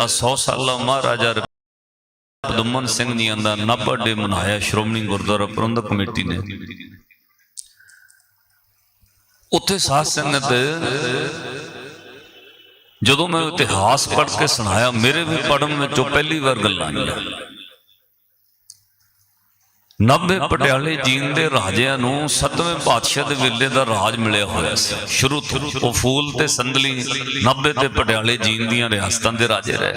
ਆ 100 ਸਾਲਾ ਮਹਾਰਾਜਾ ਪਦਮਨ ਸਿੰਘ ਜੀਆਂ ਦਾ ਨਾਭਾ ਡੇ ਮਨਾਇਆ ਸ਼੍ਰੋਮਣੀ ਗੁਰਦੁਆਰਾ ਪ੍ਰਬੰਧਕ ਕਮੇਟੀ ਨੇ। ਉੱਥੇ ਸਾਧ ਸੰਗਤ ਜਦੋਂ ਮੈਂ ਇਤਿਹਾਸ ਪੜ੍ਹ ਕੇ ਸੁਣਾਇਆ, ਮੇਰੇ ਵੀ ਪੜਨ ਵਿੱਚੋਂ ਪਹਿਲੀ ਵਾਰ ਗੱਲਾਂ ਆਈਆਂ। ਨੱਬੇ ਪਟਿਆਲੇ ਜੀਨ ਦੇ ਰਾਜਿਆਂ ਨੂੰ ਸੱਤਵੇਂ ਪਾਤਸ਼ਾਹ ਦੇ ਵੇਲੇ ਦਾ ਰਾਜ ਮਿਲਿਆ ਹੋਇਆ ਸੀ। ਸ਼ੁਰੂ ਤੋਂ ਉਹ ਫੂਲ ਤੇ ਸੰਦਲੀ ਨੱਬੇ ਤੇ ਪਟਿਆਲੇ ਜੀਨ ਦੀਆਂ ਰਿਆਸਤਾਂ ਦੇ ਰਾਜੇ ਰਹੇ।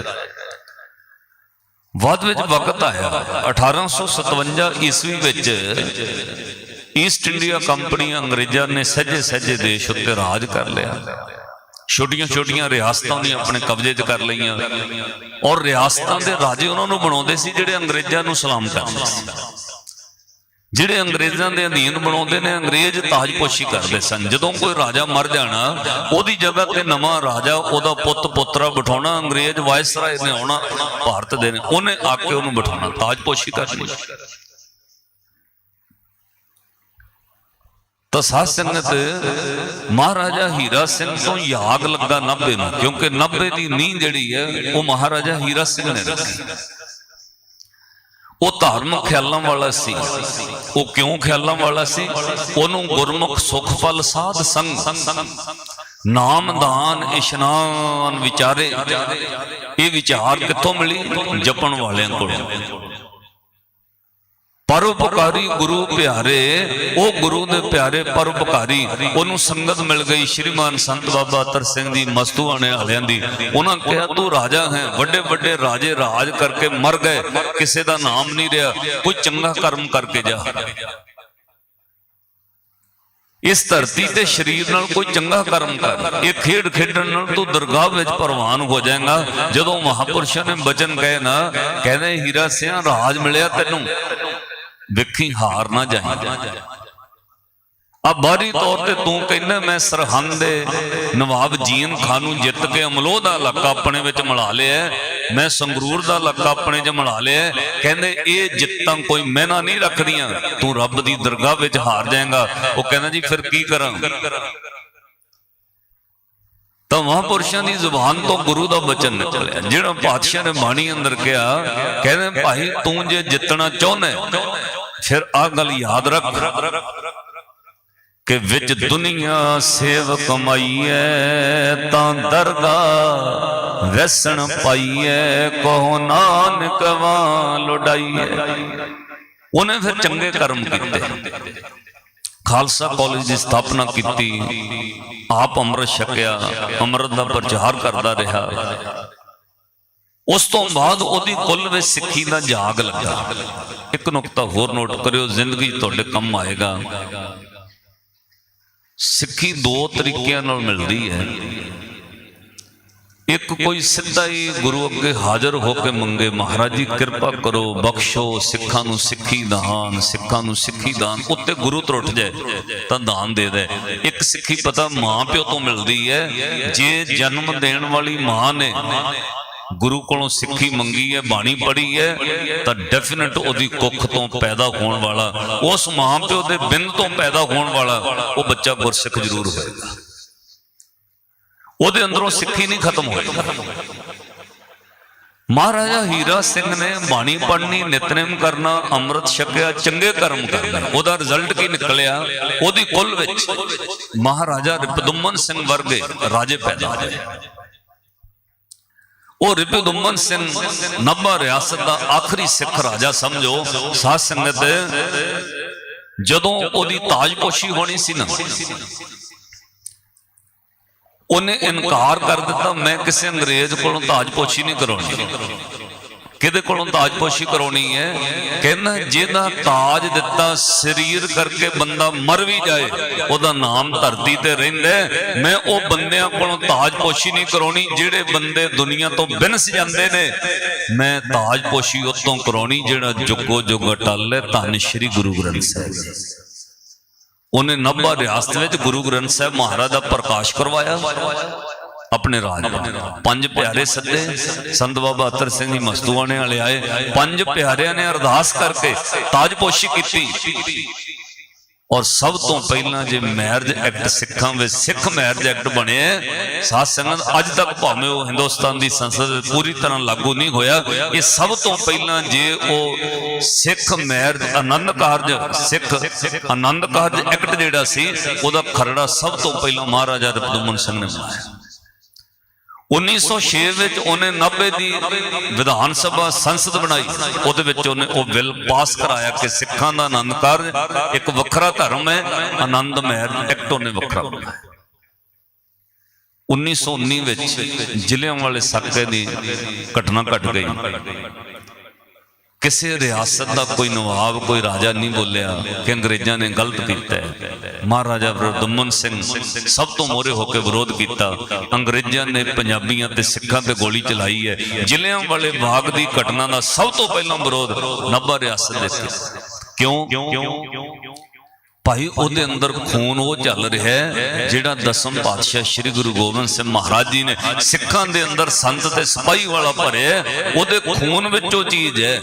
ਬਾਅਦ ਵਿੱਚ ਵਕਤ ਆਇਆ। 1857 ਈਸਵੀ ਵਿੱਚ ਈਸਟ ਇੰਡੀਆ ਕੰਪਨੀ ਅੰਗਰੇਜ਼ਾਂ ਨੇ ਸਹਿਜੇ ਸਹਿਜੇ ਦੇਸ਼ ਉੱਤੇ ਰਾਜ ਕਰ ਲਿਆ। ਛੋਟੀਆਂ ਛੋਟੀਆਂ ਰਿਆਸਤਾਂ ਵੀ ਆਪਣੇ ਕਬਜ਼ੇ 'ਚ ਕਰ ਲਈਆਂ। ਔਰ ਰਿਆਸਤਾਂ ਦੇ ਰਾਜੇ ਉਹਨਾਂ ਨੂੰ ਬਣਾਉਂਦੇ ਸੀ ਜਿਹੜੇ ਅੰਗਰੇਜ਼ਾਂ ਨੂੰ ਸਲਾਮ ਕਰਦੇ ਸੀ। ਜਿਹੜੇ ਅੰਗਰੇਜ਼ਾਂ ਦੇ ਅਧੀਨ ਬਣਾਉਂਦੇ ਨੇ, ਅੰਗਰੇਜ਼ ਤਾਜਪੋਸ਼ੀ ਕਰਦੇ ਸਨ। ਜਦੋਂ ਕੋਈ ਰਾਜਾ ਮਰ ਜਾਣਾ, ਉਹਦੀ ਜਗ੍ਹਾ ਤੇ ਨਵਾਂ ਰਾਜਾ, ਉਹਦਾ ਪੁੱਤ ਪੁੱਤਰਾ ਬਿਠਾਉਣਾ, ਅੰਗਰੇਜ਼ ਵਾਇਸਰਾਏ ਨੇ ਆਉਣਾ, ਭਾਰਤ ਦੇ ਨੇ, ਉਹਨੇ ਆ ਕੇ ਉਹਨੂੰ ਬਿਠਾਉਣਾ, ਤਾਜਪੋਸ਼ੀ ਕਰਨੀ। ਤਾਂ ਸਾਧ ਸੰਗਤ, ਮਹਾਰਾਜਾ ਹੀਰਾ ਸਿੰਘ ਤੋਂ ਯਾਦ ਲੱਗਾ 90 ਨੂੰ, ਕਿਉਂਕਿ 90 ਦੀ ਨੀਂਹ ਜਿਹੜੀ ਹੈ, ਉਹ ਮਹਾਰਾਜਾ ਹੀਰਾ ਸਿੰਘ ਨੇ ਰੱਖੀ। ਉਹ ਧਾਰਮਿਕ ਖਿਆਲਾਂ ਵਾਲਾ ਸੀ। ਉਹ ਕਿਉਂ ਖਿਆਲਾਂ ਵਾਲਾ ਸੀ? ਉਹਨੂੰ ਗੁਰਮੁਖ ਸੁਖ ਫਲ ਸਾਧ ਸੰਗ। ਨਾਮਦਾਨ ਇਸ਼ਨਾਨ ਵਿਚਾਰੇ। ਇਹ ਵਿਚਾਰ ਕਿੱਥੋਂ ਮਿਲੀ? ਜਪਣ ਵਾਲਿਆਂ ਕੋਲੋਂ। ਪਰਉਪਕਾਰੀ ਗੁਰੂ ਪਿਆਰੇ, ਉਹ ਗੁਰੂ ਦੇ ਪਿਆਰੇ ਪਰਉਪਕਾਰੀ, ਉਹਨੂੰ ਸੰਗਤ ਮਿਲ ਗਈ ਸ਼੍ਰੀਮਾਨ ਸੰਤ ਬਾਬਾ ਅਤਰ ਸਿੰਘ ਜੀ ਮਸਤੂਆਣੇ ਵਾਲਿਆਂ ਦੀ। ਉਹਨਾਂ ਕਿਹਾ, ਤੂੰ ਰਾਜਾ ਹੈ, ਵੱਡੇ ਵੱਡੇ ਰਾਜੇ ਰਾਜ ਕਰਕੇ ਮਰ ਗਏ, ਕਿਸੇ ਦਾ ਨਾਮ ਨਹੀਂ ਰਿਹਾ, ਕੋਈ ਚੰਗਾ ਕਰਮ ਕਰਕੇ ਜਾ। ਇਸ ਧਰਤੀ ਤੇ ਸਰੀਰ ਨਾਲ ਕੋਈ ਚੰਗਾ ਕਰਮ ਕਰ, ਇਹ ਖੇਡ ਖੇਡਣ ਨਾਲ ਤੂੰ ਦਰਗਾਹ ਵਿੱਚ ਪ੍ਰਵਾਨ ਹੋ ਜਾਏਗਾ। ਜਦੋਂ ਮਹਾਪੁਰਸ਼ਾਂ ਨੇ ਬਚਨ ਕਹੇ ਨਾ, ਕਹਿੰਦੇ, ਹੀਰਾ ਸਿੰਘ ਰਾਜ ਮਿਲਿਆ ਤੈਨੂੰ। ਵੇਖੀ ਹਾਰ ਨਾ ਜਾਈਂ। ਆ ਬਾਹਰੀ ਤੌਰ ਤੇ ਤੂੰ ਕਹਿੰਦਾ ਮੈਂ ਸਰਹੰਦ ਦੇ ਨਵਾਬ ਜੀਨ ਖਾਨ ਨੂੰ ਜਿੱਤ ਕੇ ਅਮਲੋਹ ਦਾ ਇਲਾਕਾ ਆਪਣੇ ਵਿੱਚ ਮਿਲਾ ਲਿਆ ਮੈਂ ਸੰਗਰੂਰ ਦਾ ਇਲਾਕਾ ਆਪਣੇ 'ਚ ਮਿਲਾ ਲਿਆ ਕਹਿੰਦੇ ਇਹ ਜਿੱਤਾਂ ਕੋਈ ਮਹਿਨਾ ਨਹੀਂ ਰੱਖਦੀਆਂ, ਤੂੰ ਰੱਬ ਦੀ ਦਰਗਾਹ ਵਿੱਚ ਹਾਰ ਜਾਏਗਾ। ਉਹ ਕਹਿੰਦਾ ਜੀ, ਫਿਰ ਕੀ ਕਰਾਂ? ਤਾਂ ਮਹਾਂਪੁਰਸ਼ਾਂ ਦੀ ਜ਼ੁਬਾਨ ਤੋਂ ਗੁਰੂ ਦਾ ਬਚਨ ਨਿਕਲਿਆ। ਜਿਹੜਾ ਪਾਤਸ਼ਾਹ ਨੇ ਬਾਣੀ ਅੰਦਰ ਕਿਹਾ, ਕਹਿੰਦੇ ਭਾਈ ਤੂੰ ਜੇ ਜਿੱਤਣਾ ਚਾਹੁੰਦਾ ਫਿਰ ਆ ਗੱਲ ਯਾਦ ਰੱਖ। ਕਿ ਵਿੱਚ ਦੁਨੀਆ ਸੇਵ ਕਮਾਈਐ, ਤਾਂ ਦਰਗਾ ਵੈਸਣ ਪਾਈਐ ਕੋ ਨਾਨਕ ਵਾਂ ਲੁਡਾਈਐ ਉਹਨੇ ਫਿਰ ਚੰਗੇ ਕਰਮ ਕੀਤੇ। ਖਾਲਸਾ ਕਾਲਜ ਦੀ ਸਥਾਪਨਾ ਕੀਤੀ। ਆਪ ਅੰਮ੍ਰਿਤ ਛਕਿਆ। ਅੰਮ੍ਰਿਤ ਦਾ ਪ੍ਰਚਾਰ ਕਰਦਾ ਰਿਹਾ। ਉਸ ਤੋਂ ਬਾਅਦ ਉਹਦੀ ਕੁੱਲ ਵਿੱਚ ਸਿੱਖੀ ਦਾ ਜਾਗ ਲੱਗਾ। ਇੱਕ ਨੁਕਤਾ ਹੋਰ ਨੋਟ ਕਰਿਓ, ਜ਼ਿੰਦਗੀ ਤੁਹਾਡੇ ਕੰਮ ਆਏਗਾ। ਸਿੱਖੀ ਦੋ ਤਰੀਕਿਆਂ ਨਾਲ ਮਿਲਦੀ ਹੈ। ਇੱਕ ਕੋਈ ਸਿੱਧਾ ਹੀ ਗੁਰੂ ਅੱਗੇ ਹਾਜ਼ਰ ਹੋ ਕੇ ਮੰਗੇ, ਮਹਾਰਾਜ ਜੀ, ਕਿਰਪਾ ਕਰੋ, ਬਖਸ਼ੋ, ਸਿੱਖਾਂ ਨੂੰ ਸਿੱਖੀ ਦਾਨ, ਸਿੱਖਾਂ ਨੂੰ ਸਿੱਖੀ ਦਾਨ। ਉੱਤੇ ਗੁਰੂ ਤਰੁੱਟ ਜਾਏ, ਤਾਂ ਦਾਨ ਦੇ ਦੇ। ਇੱਕ ਸਿੱਖੀ ਪਤਾ ਮਾਂ ਪਿਓ ਤੋਂ ਮਿਲਦੀ ਹੈ, ਜੇ ਜਨਮ ਦੇਣ ਵਾਲੀ ਮਾਂ ਨੇ ਗੁਰੂ ਕੋਲੋਂ ਸਿੱਖੀ ਮੰਗੀ ਹੈ, ਬਾਣੀ ਪੜ੍ਹੀ ਹੈ, ਤਾਂ ਡੈਫੀਨਿਟ ਉਹਦੀ ਕੁੱਖ ਤੋਂ ਪੈਦਾ ਹੋਣ ਵਾਲਾ, ਉਸ ਮਾਂ ਪਿਓ ਦੇ ਬਿੰਦ ਤੋਂ ਪੈਦਾ ਹੋਣ ਵਾਲਾ, ਉਹ ਬੱਚਾ ਗੁਰਸਿੱਖ ਜ਼ਰੂਰ ਹੋਏਗਾ। ਉਹਦੇ ਅੰਦਰੋਂ ਸਿੱਖੀ ਨਹੀਂ ਖਤਮ ਹੋਈ। ਮਹਾਰਾਜਾ ਹੀਰਾ ਸਿੰਘ ਨੇ ਬਾਣੀ ਪੜ੍ਹਨੀ, ਨਿਤਨੇਮ ਕਰਨਾ, ਅੰਮ੍ਰਿਤ ਛਕਿਆ, ਚੰਗੇ ਕਰਮ ਕਰਨਾ, ਉਹਦਾ ਰਿਜ਼ਲਟ ਕੀ ਨਿਕਲਿਆ? ਉਹਦੀ ਕੁੱਲ ਵਿੱਚ ਮਹਾਰਾਜਾ ਰਿਪਦੁਮਨ ਸਿੰਘ ਵਰਗੇ ਰਾਜੇ ਪੈਦਾ ਹੋਏ। ਉਹ ਰਿਪਦੁਮਨ ਸਿੰਘ ਨੱਬਾ ਰਿਆਸਤ ਦਾ ਆਖਰੀ ਸਿੱਖ ਰਾਜਾ ਸਮਝੋ, ਸਾਧ ਸੰਗਤ, ਜਦੋਂ ਉਹਦੀ ਤਾਜਪੋਸ਼ੀ ਹੋਣੀ ਸੀ ਨਾ, ਉਹਨੇ ਇਨਕਾਰ ਕਰ ਦਿੱਤਾ, ਮੈਂ ਕਿਸੇ ਅੰਗਰੇਜ਼ ਕੋਲੋਂ ਤਾਜਪੋਸ਼ੀ ਨਹੀਂ ਕਰਾਉਣੀ। ਕਿਹਦੇ ਕੋਲੋਂ ਤਾਜਪੋਸ਼ੀ ਕਰਾਉਣੀ ਹੈ? ਕਹਿੰਦਾ ਜਿਹਦਾ ਤਾਜ ਦਿੱਤਾ ਸਰੀਰ ਕਰਕੇ ਬੰਦਾ ਮਰ ਵੀ ਜਾਏ, ਉਹਦਾ ਨਾਮ ਧਰਤੀ ਤੇ ਰਹਿੰਦਾ ਮੈਂ ਉਹ ਬੰਦਿਆਂ ਕੋਲੋਂ ਤਾਜਪੋਸ਼ੀ ਨਹੀਂ ਕਰਾਉਣੀ ਜਿਹੜੇ ਬੰਦੇ ਦੁਨੀਆ ਤੋਂ ਬਿਨਸ ਜਾਂਦੇ ਨੇ। ਮੈਂ ਤਾਜਪੋਸ਼ੀ ਉਤੋਂ ਕਰਾਉਣੀ ਜਿਹੜਾ ਜੁਗੋ ਜੁਗ ਟੱਲ ਹੈ, ਧੰਨ ਸ਼੍ਰੀ ਗੁਰੂ ਗ੍ਰੰਥ ਸਾਹਿਬ। ਉਹਨੇ ਨੱਬਾ ਰਿਆਸਤ ਵਿੱਚ ਗੁਰੂ ਗ੍ਰੰਥ ਸਾਹਿਬ ਮਹਾਰਾਜ ਦਾ ਪ੍ਰਕਾਸ਼ ਕਰਵਾਇਆ। ਆਪਣੇ ਰਾਜ। ਪੰਜ ਪਿਆਰੇ ਸੱਦੇ ਸੰਤ ਬਾਬਾ ਅਤਰ ਸਿੰਘ ਜੀ ਮਸਤੂਆਣੇ ਵਾਲੇ ਆਏ। ਪੰਜ ਪਿਆਰਿਆਂ ਨੇ ਅਰਦਾਸ ਕਰਕੇ ਤਾਜਪੋਸ਼ੀ ਕੀਤੀ। ਔਰ ਸਭ ਤੋਂ ਪਹਿਲਾਂ ਜੇ ਮੈਰਿਜ ਐਕਟ ਸਿੱਖਾਂ ਵਿੱਚ ਸਿੱਖ ਮੈਰਿਜ ਐਕਟ ਬਣਿਆ ਸਾਧ ਸੰਗਤ ਅੱਜ ਤੱਕ ਭਾਵੇਂ ਉਹ ਹਿੰਦੁਸਤਾਨ ਦੀ ਸੰਸਦ ਪੂਰੀ ਤਰ੍ਹਾਂ ਲਾਗੂ ਨਹੀਂ ਹੋਇਆ ਇਹ ਸਭ ਤੋਂ ਪਹਿਲਾਂ ਜੇ ਉਹ ਸਿੱਖ ਮੈਰਿਜ ਆਨੰਦ ਕਾਰਜ ਸਿੱਖ ਆਨੰਦ ਕਾਰਜ ਐਕਟ ਜਿਹੜਾ ਸੀ ਉਹਦਾ ਖਰੜਾ ਸਭ ਤੋਂ ਪਹਿਲਾਂ ਮਹਾਰਾਜਾ ਰਪਦਮਨ ਸਿੰਘ ਨੇ ਬਣਾਇਆ। 1906 ਵਿੱਚ ਉਹਨੇ 90 ਦੀ ਵਿਧਾਨ ਸਭਾ ਸੰਸਦ ਬਣਾਈ। ਉਹਦੇ ਵਿੱਚ ਉਹਨੇ ਉਹ ਬਿੱਲ ਪਾਸ ਕਰਾਇਆ ਕਿ ਸਿੱਖਾਂ ਦਾ ਆਨੰਦ ਕਾਰਜ, ਇੱਕ ਵੱਖਰਾ ਧਰਮ ਹੈ, ਆਨੰਦ ਮੈਰਿਜ ਐਕਟ ਉਹਨੇ ਵੱਖਰਾ ਬਣਾਇਆ। 1919 ਵਿੱਚ ਜ਼ਿਲ੍ਹਿਆਂਵਾਲੇ ਸਾਕੇ ਦੀ ਘਟਨਾ ਘਟ ਗਈ। ਕਿਸੇ ਰਿਆਸਤ ਦਾ ਕੋਈ ਨਵਾਬ, ਕੋਈ ਰਾਜਾ ਨਹੀਂ ਬੋਲਿਆ ਕਿ ਅੰਗਰੇਜ਼ਾਂ ਨੇ ਗਲਤ ਕੀਤਾ ਹੈ। ਮਹਾਰਾਜਾ ਦਮਨ ਸਿੰਘ ਸਭ ਤੋਂ ਮੋਰੇ ਹੋ ਕੇ ਵਿਰੋਧ ਕੀਤਾ। ਅੰਗਰੇਜ਼ਾਂ ਨੇ ਪੰਜਾਬੀਆਂ ਤੇ ਸਿੱਖਾਂ ਤੇ ਗੋਲੀ ਚਲਾਈ ਹੈ। ਜ਼ਿਲ੍ਹਿਆਂ ਵਾਲੇ ਬਾਗ ਦੀ ਘਟਨਾ ਦਾ ਸਭ ਤੋਂ ਪਹਿਲਾਂ ਵਿਰੋਧ ਨਾਭਾ ਰਿਆਸਤ ਦੇ ਸੀ ਕਿਉਂ? ਭਾਈ ਉਹਦੇ ਅੰਦਰ ਖੂਨ ਉਹ ਚੱਲ ਰਿਹਾ ਹੈ ਜਿਹੜਾ ਦਸਮ ਪਾਤਸ਼ਾਹ ਸ੍ਰੀ ਗੁਰੂ ਗੋਬਿੰਦ ਸਿੰਘ ਮਹਾਰਾਜ ਜੀ ਨੇ ਸਿੱਖਾਂ ਦੇ ਅੰਦਰ ਸੰਤ ਤੇ ਸਿਪਾਹੀ ਵਾਲਾ ਭਰਿਆ ਉਹਦੇ ਖੂਨ ਵਿੱਚ ਉਹ ਚੀਜ਼ ਹੈ।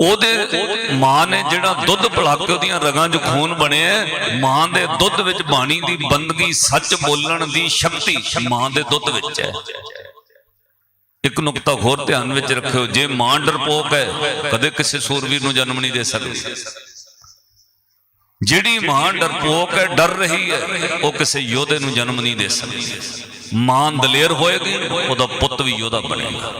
ਉਹਦੇ ਮਾਂ ਨੇ ਜਿਹੜਾ ਦੁੱਧ ਪਿਲਾ ਕੇ ਉਹਦੀਆਂ ਰਗਾਂ 'ਚ ਖੂਨ ਬਣਿਆ ਹੈ, ਮਾਂ ਦੇ ਦੁੱਧ ਵਿੱਚ ਬਾਣੀ ਦੀ ਬੰਦਗੀ ਸੱਚ ਬੋਲਣ ਦੀ ਸ਼ਕਤੀ ਮਾਂ ਦੇ ਦੁੱਧ ਵਿੱਚ ਹੈ। ਇੱਕ ਨੁਕਤਾ ਹੋਰ ਧਿਆਨ ਵਿੱਚ ਰੱਖਿਓ, ਜੇ ਮਾਂ ਡਰਪੋਕ ਹੈ, ਕਦੇ ਕਿਸੇ ਸੂਰਵੀਰ ਨੂੰ ਜਨਮ ਨਹੀਂ ਦੇ ਸਕਦੀ। ਜਿਹੜੀ ਮਾਂ ਡਰਪੋਕ ਹੈ, ਡਰ ਰਹੀ ਹੈ, ਉਹ ਕਿਸੇ ਯੋਧੇ ਨੂੰ ਜਨਮ ਨਹੀਂ ਦੇ ਸਕਦੀ। ਮਾਂ ਦਲੇਰ ਹੋਏਗੀ, ਉਹਦਾ ਪੁੱਤ ਵੀ ਯੋਧਾ ਬਣੇਗਾ।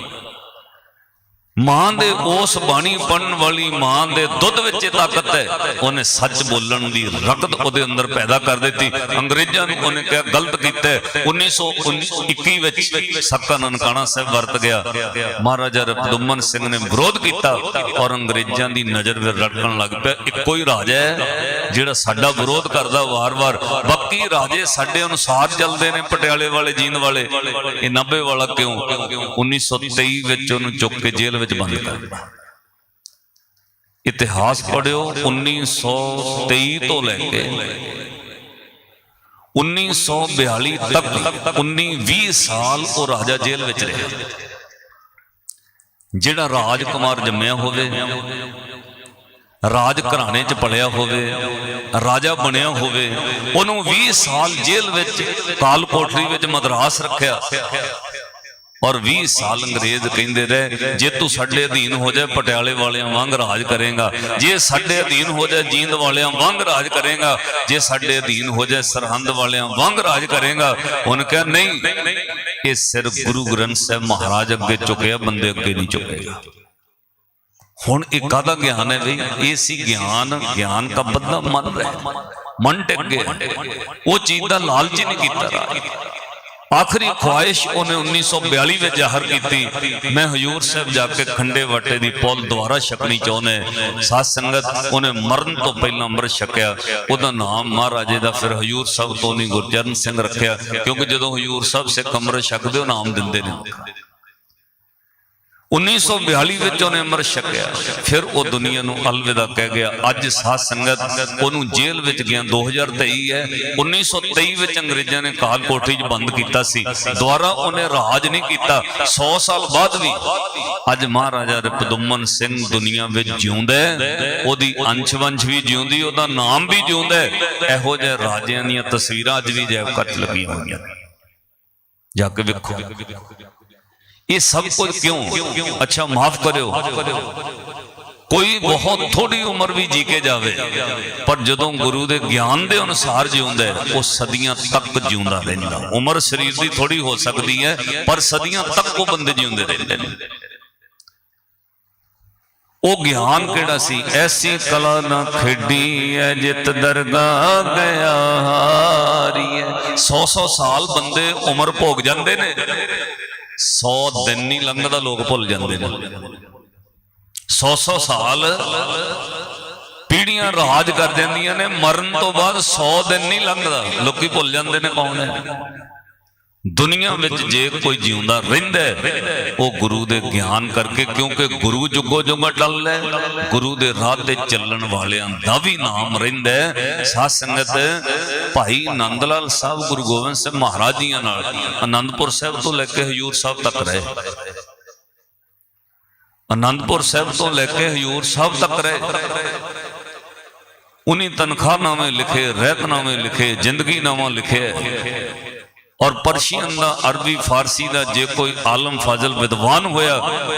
ਮਾਂ ਦੇ ਉਸ ਬਾਣੀ ਪੜਨ ਵਾਲੀ ਮਾਂ ਦੇ ਦੁੱਧ ਵਿੱਚ ਇਹ ਤਾਕਤ ਹੈ। ਉਹਨੇ ਸੱਚ ਬੋਲਣ ਦੀ ਰਗਤ ਉਹਦੇ ਅੰਦਰ ਪੈਦਾ ਕਰ ਦਿੱਤੀ। ਅੰਗਰੇਜ਼ਾਂ ਨੂੰ ਉਹਨੇ ਕਿਹਾ, ਗਲਤ ਕੀਤਾ ਹੈ। 1921 ਵਿੱਚ ਸੱਕਾ ਨਨਕਾਣਾ ਸਾਹਿਬ ਵਰਤ ਗਿਆ। ਮਹਾਰਾਜਾ ਰਪਦਮਨ ਸਿੰਘ ਨੇ ਵਿਰੋਧ ਕੀਤਾ ਔਰ ਅੰਗਰੇਜ਼ਾਂ ਦੀ ਨਜ਼ਰ ਵਿੱਚ ਰੜਕਣ ਲੱਗ ਪਿਆ। ਇੱਕੋ ਹੀ ਰਾਜਾ ਹੈ। ਜਿਹੜਾ ਸਾਡਾ ਵਿਰੋਧ ਕਰਦਾ ਵਾਰ-ਵਾਰ, ਬਾਕੀ ਰਾਜੇ ਸਾਡੇ ਅਨੁਸਾਰ ਚੱਲਦੇ ਨੇ ਪਟਿਆਲੇ ਵਾਲੇ, ਜੀਂਦ ਵਾਲੇ। ਇਹ 90 ਵਾਲਾ ਕਿਉਂ? 1923 ਵਿੱਚ ਉਹਨੂੰ ਚੁੱਕ ਕੇ ਜੇਲ੍ਹ ਵਿੱਚ ਬੰਦ ਕਰ ਦਿੱਤਾ। ਇਤਿਹਾਸ ਪੜਿਓ 1923 ਤੋਂ ਲੈ ਕੇ 1942 ਤੱਕ 19 20 ਸਾਲ ਉਹ ਰਾਜਾ ਜੇਲ੍ਹ ਵਿੱਚ ਰਿਹਾ। ਜਿਹੜਾ ਰਾਜਕੁਮਾਰ ਜੰਮਿਆ ਹੋਵੇ ਰਾਜ ਘਰਾਣੇ 'ਚ ਪਲਿਆ ਹੋਵੇ, ਰਾਜਾ ਬਣਿਆ ਹੋਵੇ, ਉਹਨੂੰ 20 ਸਾਲ ਜੇਲ੍ਹ ਵਿੱਚ ਕਾਲ ਕੋਠਰੀ ਵਿੱਚ ਮਦਰਾਸ ਰੱਖਿਆ। ਔਰ 20 ਸਾਲ ਅੰਗਰੇਜ਼ ਕਹਿੰਦੇ ਰਹੇ, ਜੇ ਤੂੰ ਸਾਡੇ ਅਧੀਨ ਹੋ ਜਾਏ, ਪਟਿਆਲੇ ਵਾਲਿਆਂ ਵਾਂਗ ਰਾਜ ਕਰੇਗਾ। ਜੇ ਸਾਡੇ ਅਧੀਨ ਹੋ ਜਾਏ, ਜੀਂਦ ਵਾਲਿਆਂ ਵਾਂਗ ਰਾਜ ਕਰੇਗਾ। ਜੇ ਸਾਡੇ ਅਧੀਨ ਹੋ ਜਾਏ, ਸਰਹੰਦ ਵਾਲਿਆਂ ਵਾਂਗ ਰਾਜ ਕਰੇਗਾ। ਉਹਨੇ ਕਿਹਾ, ਨਹੀਂ, ਇਹ ਸਿਰ ਗੁਰੂ ਗ੍ਰੰਥ ਸਾਹਿਬ ਮਹਾਰਾਜ ਅੱਗੇ ਚੁੱਕਿਆ, ਬੰਦੇ ਅੱਗੇ ਨਹੀਂ ਚੁੱਕੇਗਾ। ਹੁਣ ਇਹ ਕਾਹਦਾ ਗਿਆਨ ਹੈ ਬਈ? ਇਹ ਸੀ ਗਿਆਨ। ਗਿਆਨ ਦਾ ਬੰਦਾ ਮਨ ਰਹਿ ਮਨ ਟਿਕ ਗਿਆ ਉਹ ਚੀਜ਼ ਦਾ ਲਾਲਚ ਨਹੀਂ ਕੀਤਾ ਰਾਜ ਆਖਰੀ ਖੁਆਇਸ਼ ਉਹਨੇ 1942 ਵਿੱਚ ਜ਼ਾਹਰ ਕੀਤੀ। ਮੈਂ ਹਜੂਰ ਸਾਹਿਬ ਜਾ ਕੇ ਖੰਡੇ ਵਾਟੇ ਦੀ ਪੁੱਲ ਦੁਆਰਾ ਛਕਣੀ ਚਾਹੁੰਦਾ ਸਾਧ ਸੰਗਤ ਉਹਨੇ ਮਰਨ ਤੋਂ ਪਹਿਲਾਂ ਅੰਮ੍ਰਿਤ ਛਕਿਆ। ਉਹਦਾ ਨਾਮ ਮਹਾਰਾਜੇ ਦਾ ਫਿਰ ਹਜੂਰ ਸਾਹਿਬ ਤੋਂ ਨਹੀਂ ਗੁਰਚਰਨ ਸਿੰਘ ਰੱਖਿਆ। ਕਿਉਂਕਿ ਜਦੋਂ ਹਜੂਰ ਸਾਹਿਬ ਸਿੱਖ ਅੰਮ੍ਰਿਤ ਛਕਦੇ, ਉਹ ਨਾਮ ਦਿੰਦੇ ਨੇ 1942 ਵਿੱਚ ਉਹਨੇ ਅੰਮ੍ਰਿਤ ਛਕਿਆ। ਫਿਰ ਉਹ ਦੁਨੀਆ ਨੂੰ ਅਲਵਿਦਾ ਕਹਿ ਗਿਆ, ਅੱਜ ਸਾਧ ਸੰਗਤ ਉਹਨੂੰ ਜੇਲ੍ਹ ਵਿੱਚ ਗਿਆ। 2023 ਹੈ। 1923 ਵਿੱਚ ਅੰਗਰੇਜ਼ਾਂ ਨੇ ਕਾਲ ਕੋਠੀ 'ਚ ਬੰਦ ਕੀਤਾ ਸੀ। ਦੁਬਾਰਾ ਉਹਨੇ ਰਾਜ ਨਹੀਂ ਕੀਤਾ। 100 ਸਾਲ ਬਾਅਦ ਵੀ ਅੱਜ ਮਹਾਰਾਜਾ ਰਿਪਦਮਨ ਸਿੰਘ ਦੁਨੀਆ ਵਿੱਚ ਜਿਉਂਦਾ ਉਹਦੀ ਅੰਸ਼ ਵੰਸ਼ ਵੀ ਜਿਉਂਦੀ, ਉਹਦਾ ਨਾਮ ਵੀ ਜਿਉਂਦਾ ਇਹੋ ਜਿਹੇ ਰਾਜਿਆਂ ਦੀਆਂ ਤਸਵੀਰਾਂ ਅੱਜ ਵੀ ਜੈਵ ਕੱਟ ਲੱਗੀਆਂ ਹੋਈਆਂ ਜਾ ਕੇ ਵੇਖੋ। ਇਹ ਸਭ ਕੁਝ ਕਿਉਂ ਅੱਛਾ ਮਾਫ ਕਰਿਓ ਕੋਈ ਬਹੁਤ ਥੋੜੀ ਉਮਰ ਵੀ ਜੀ ਕੇ ਜਾਵੇ ਪਰ ਜਦੋਂ ਗੁਰੂ ਦੇ ਗਿਆਨ ਦੇ ਅਨੁਸਾਰ ਜਿਉਂਦਾ ਉਹ ਸਦੀਆਂ ਤੱਕ ਜਿਉਂਦਾ ਰਹਿੰਦਾ ਉਮਰ ਸਰੀਰ ਦੀ ਥੋੜੀ ਹੋ ਸਕਦੀ ਹੈ ਪਰ ਸਦੀਆਂ ਤੱਕ ਉਹ ਬੰਦੇ ਜਿਉਂਦੇ ਰਹਿੰਦੇ ਨੇ ਉਹ ਗਿਆਨ ਕਿਹੜਾ ਸੀ ਐਸੀ ਕਲਾ ਨਾ ਖੇਡੀ ਐ ਜਿਤ ਦਰਗਾਹ ਗਿਆ ਹਾਰੀਏ 100 100 ਸਾਲ ਬੰਦੇ ਉਮਰ ਭੋਗ ਜਾਂਦੇ ਨੇ 100 ਦਿਨ ਨਹੀਂ ਲੰਘਦਾ ਲੋਕ ਭੁੱਲ ਜਾਂਦੇ ਨੇ। 100 100 ਸਾਲ ਪੀੜੀਆਂ ਰਾਜ ਕਰ ਜਾਂਦੀਆਂ ਨੇ, ਮਰਨ ਤੋਂ ਬਾਅਦ 100 ਦਿਨ ਨਹੀਂ ਲੰਘਦਾ ਲੋਕੀ ਭੁੱਲ ਜਾਂਦੇ ਨੇ ਕੌਣ ਹੈ। ਦੁਨੀਆ ਵਿੱਚ ਜੇ ਕੋਈ ਜਿਉਂਦਾ ਰਹਿੰਦਾ ਉਹ ਗੁਰੂ ਦੇ ਗਿਆਨ ਕਰਕੇ, ਕਿਉਂਕਿ ਗੁਰੂ ਜੁਗੋ ਜੁਗ ਟੱਲ ਹੈ, ਗੁਰੂ ਦੇ ਰਾਹ ਤੇ ਚੱਲਣ ਵਾਲਿਆਂ ਦਾ ਵੀ ਨਾਮ ਰਹਿੰਦਾ ਹੈ। ਸਾਧ ਸੰਗਤ ਭਾਈ ਨੰਦ ਲਾਲ ਸਾਹਿਬ ਗੁਰੂ ਗੋਬਿੰਦ ਸਿੰਘ ਮਹਾਰਾਜ ਜੀਆਂ ਨਾਲ ਆਨੰਦਪੁਰ ਸਾਹਿਬ ਤੋਂ ਲੈ ਕੇ ਹਜੂਰ ਸਾਹਿਬ ਤੱਕ ਰਹੇ। ਆਨੰਦਪੁਰ ਸਾਹਿਬ ਤੋਂ ਲੈ ਕੇ ਹਜੂਰ ਸਾਹਿਬ ਤੱਕ ਰਹੇ। ਉਨੀ ਤਨਖਾਹਨਾਮੇ ਲਿਖੇ, ਰਹਿਤਨਾਮੇ ਲਿਖੇ ਜ਼ਿੰਦਗੀ ਜ਼ਿੰਦਗੀਨਾਮਾ ਲਿਖਿਆ ਔਰ ਪਰਸ਼ੀਅਨ ਦਾ ਅਰਬੀ ਫਾਰਸੀ ਦਾ ਜੇ ਕੋਈ ਆਲਮ ਫਾਜ਼ਲ ਵਿਦਵਾਨ ਹੋਇਆ,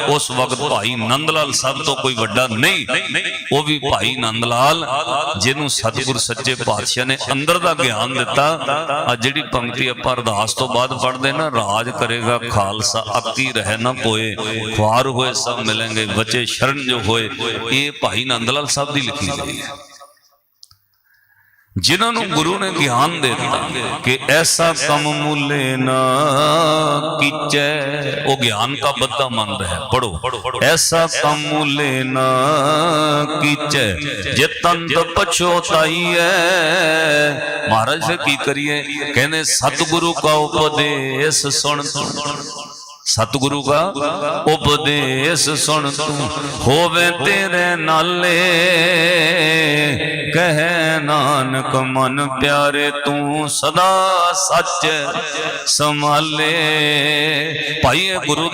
ਉਸ ਵਕਤ ਭਾਈ ਨੰਦ ਲਾਲ ਸਭ ਤੋਂ ਕੋਈ ਵੱਡਾ ਨਹੀਂ। ਉਹ ਵੀ ਭਾਈ ਨੰਦ ਲਾਲ ਜਿਹਨੂੰ ਸਤਿਗੁਰ ਸੱਚੇ ਪਾਤਸ਼ਾਹ ਨੇ ਅੰਦਰ ਦਾ ਗਿਆਨ ਦਿੱਤਾ। ਆ ਜਿਹੜੀ ਪੰਕਤੀ ਆਪਾਂ ਅਰਦਾਸ ਤੋਂ ਬਾਅਦ ਪੜ੍ਹਦੇ ਨਾ, ਰਾਜ ਕਰੇਗਾ ਖਾਲਸਾ, ਅੱਕੀ ਰਹਿ ਨਾ ਕੋਏ ਖੁਆਰ ਹੋਏ ਸਭ ਮਿਲਣਗੇ, ਬਚੇ ਸ਼ਰਨ ਜੋ ਹੋਏ। ਇਹ ਭਾਈ ਨੰਦ ਲਾਲ ਸਾਹਿਬ ਦੀ ਲਿਖੀ ਗਈ ਹੈ। ਜਿਨ੍ਹਾਂ ਨੂੰ ਗੁਰੂ ਨੇ ਗਿਆਨ ਦੇ ਦਿੱਤਾ ਕਿ ਐਸਾ ਕੰਮ ਮੁੱਲੇ ਨਾ ਕੀਚੈ, ਉਹ ਗਿਆਨ ਦਾ ਬੱਦਾ ਮੰਨਦਾ ਹੈ ਪੜੋ ਐਸਾ ਕੰਮ ਮੁੱਲੇ ਨਾ ਕੀਚੈ, ਜੇ ਤੰਤ ਪਛੋਤਾਈ ਹੈ ਮਹਾਰਾਜ ਫਿਰ ਕੀ ਕਰੀਏ? ਕਹਿੰਦੇ, ਸਤਿਗੁਰੂ ਕਾ ਉਪਦੇਸ਼ ਸੁਣ ਸਤਿਗੁਰੂ ਦਾ ਉਪਦੇਸ਼ ਸੁਣ ਤੂੰ, ਹੋਵੇ ਤੇਰੇ ਨਾਲੇ। ਕਹੇ ਨਾਨਕ, ਮਨ ਪਿਆਰੇ ਤੂੰ ਸਦਾ ਸੱਚ ਸੰਭਾਲੇ। ਭਾਈ ਗੁਰੂ